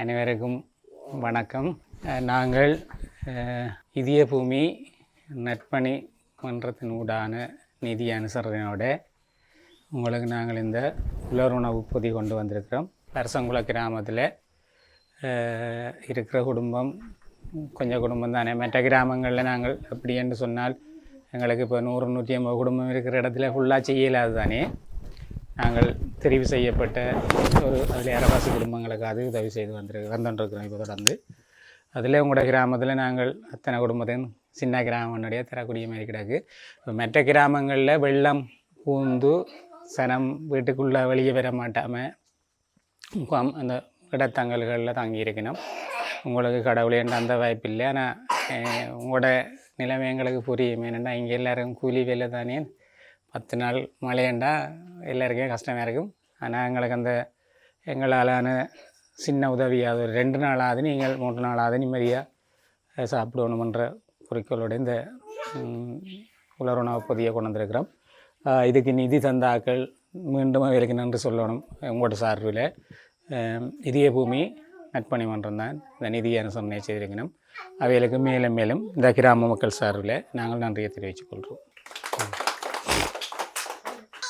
அனைவருக்கும் வணக்கம். நாங்கள் இதய பூமி நற்பணி மன்றத்தின் ஊடான நிதி அனுசரணையோட உங்களுக்கு நாங்கள் இந்த உலருணவு பொதி கொண்டு வந்திருக்கிறோம். அரசங்குள கிராமத்தில் இருக்கிற குடும்பம் கொஞ்சம் குடும்பம் தானே. மற்ற கிராமங்களில் நாங்கள் அப்படி என்று சொன்னால் எங்களுக்கு இப்போ நூறு நூற்றி ஐம்பது குடும்பம் இருக்கிற இடத்துல ஃபுல்லாக செய்யலாது தானே. நாங்கள் தெரிவு செய்யப்பட்ட ஒரு அதில் அரவாசி குடும்பங்களுக்கு அது உதவி செய்து வந்துரு வந்துட்டுருக்கிறோம் இப்போ தொடர்ந்து. அதில் உங்களோட கிராமத்தில் நாங்கள் அத்தனை குடும்பத்தையும் சின்ன கிராமனுடைய தரக்கூடிய மாதிரி கிடக்கு. இப்ப மற்ற கிராமங்களில் வெள்ளம் பூந்து சனம் வீட்டுக்குள்ளே வெளியே வர மாட்டாமல் அந்த இடத்தங்கல்களில் தங்கி இருக்கணும். உங்களுக்கு கடவுளேன்ற அந்த வாய்ப்பு இல்லை ஆனால் உங்களோட நிலைமை எங்களுக்கு புரியும். என்னென்னா இங்கே எல்லோரும் கூலி வேலை தானே பத்து நாள் மழையண்டா எல்லாருக்கும் கஷ்டமாக இருக்கும். ஆனால் எங்களுக்கு அந்த எங்களாலான சின்ன உதவியாவது ஒரு ரெண்டு நாளாவது நீங்கள் மூன்று நாளாவது நிம்மதியாக சாப்பிடணுமன்ற குறிக்கோளோட இந்த உலருணவு பொதியை கொண்டு வந்திருக்கிறோம் இதுக்கு நிதி தந்தாக்கள் மீண்டும் அவர்களுக்கு நன்றி சொல்லணும் உங்களோட சார்பில். இதய பூமி நட்பணி மன்றம் தான் இந்த நிதியான அனுசரணை செய்திருக்கணும். அவைகளுக்கு மேலும் மேலும் இந்த கிராம மக்கள் சார்பில் நாங்கள் நன்றியை தெரிவித்துக் கொள்கிறோம்.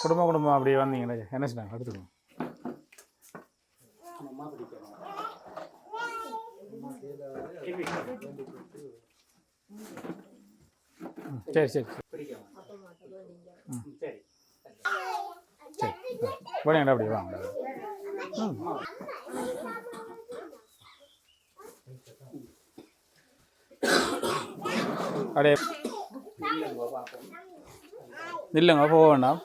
குடும்பம் குடும்பம் அப்படி வந்தீங்களே என்ன சொன்னாங்க? எடுத்துக்கோங்க ம், சரி சரி சரி. ம். போனீங்கடா அப்படி வாங்க. அப்படியே. இல்லைங்க போக வேண்டாம்.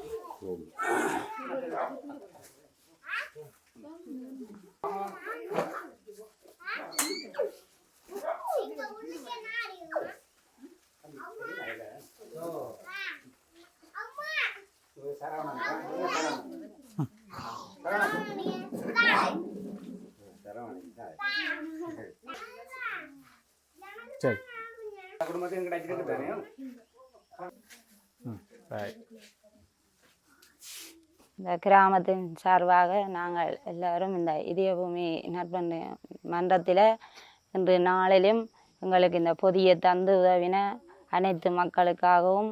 சரி குடும்பத்தையும் கிடைச்சிருக்கு தானே இந்த கிராமத்தின் சார்பாக நாங்கள் எல்லாரும் இந்த இதயபூமி நற்பணி மன்றத்தில் இன்று நாளிலும் எங்களுக்கு இந்த பொதியை தந்து உதவின அனைத்து மக்களுக்காகவும்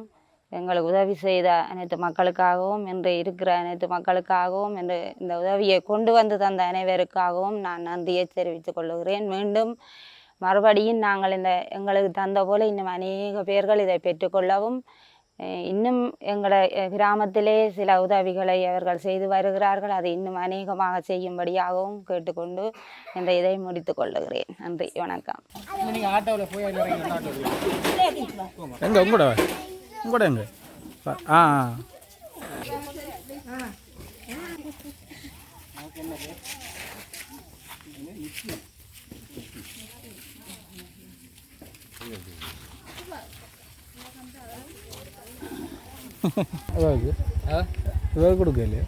எங்களுக்கு உதவி செய்த அனைத்து மக்களுக்காகவும் இன்று இருக்கிற அனைத்து மக்களுக்காகவும் இன்று இந்த உதவியை கொண்டு வந்து தந்த அனைவருக்காகவும் நான் நன்றியை தெரிவித்துக் கொள்கிறேன். மீண்டும் மறுபடியும் நாங்கள் இந்த எங்களுக்கு தந்த போல இன்னும் அநேக பேர்கள் இதை பெற்றுக்கொள்ளவும் இன்னும் எங்களை கிராமத்திலே சில உதவிகளை அவர்கள் செய்து வருகிறார்கள். அதை இன்னும் அநேகமாக செய்யும்படியாகவும் கேட்டுக்கொண்டு இந்த இதை முடித்துக் கொள்ளுகிறேன். நன்றி வணக்கம். ఇంకోటి అండి ഇവർ കൊടുക്കല്ലേ